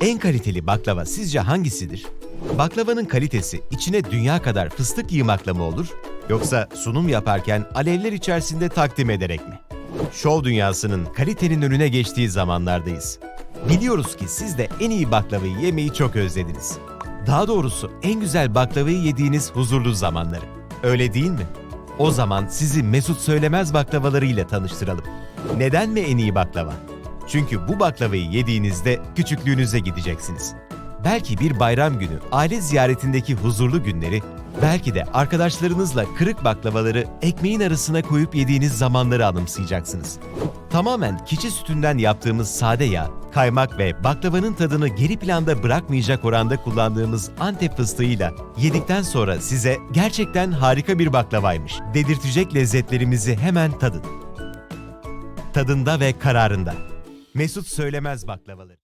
En kaliteli baklava sizce hangisidir? Baklavanın kalitesi içine dünya kadar fıstık yığmakla mı olur? Yoksa sunum yaparken alevler içerisinde takdim ederek mi? Şov dünyasının kalitenin önüne geçtiği zamanlardayız. Biliyoruz ki siz de en iyi baklavayı yemeyi çok özlediniz. Daha doğrusu en güzel baklavayı yediğiniz huzurlu zamanları. Öyle değil mi? O zaman sizi Mesut Söylemez baklavalarıyla tanıştıralım. Neden mi en iyi baklava? Çünkü bu baklavayı yediğinizde küçüklüğünüze gideceksiniz. Belki bir bayram günü, aile ziyaretindeki huzurlu günleri, belki de arkadaşlarınızla kırık baklavaları ekmeğin arasına koyup yediğiniz zamanları anımsayacaksınız. Tamamen keçi sütünden yaptığımız sade yağ, kaymak ve baklavanın tadını geri planda bırakmayacak oranda kullandığımız Antep fıstığıyla yedikten sonra size gerçekten harika bir baklavaymış dedirtecek lezzetlerimizi hemen tadın. Tadında ve kararında. Mesut Söylemez baklavaları.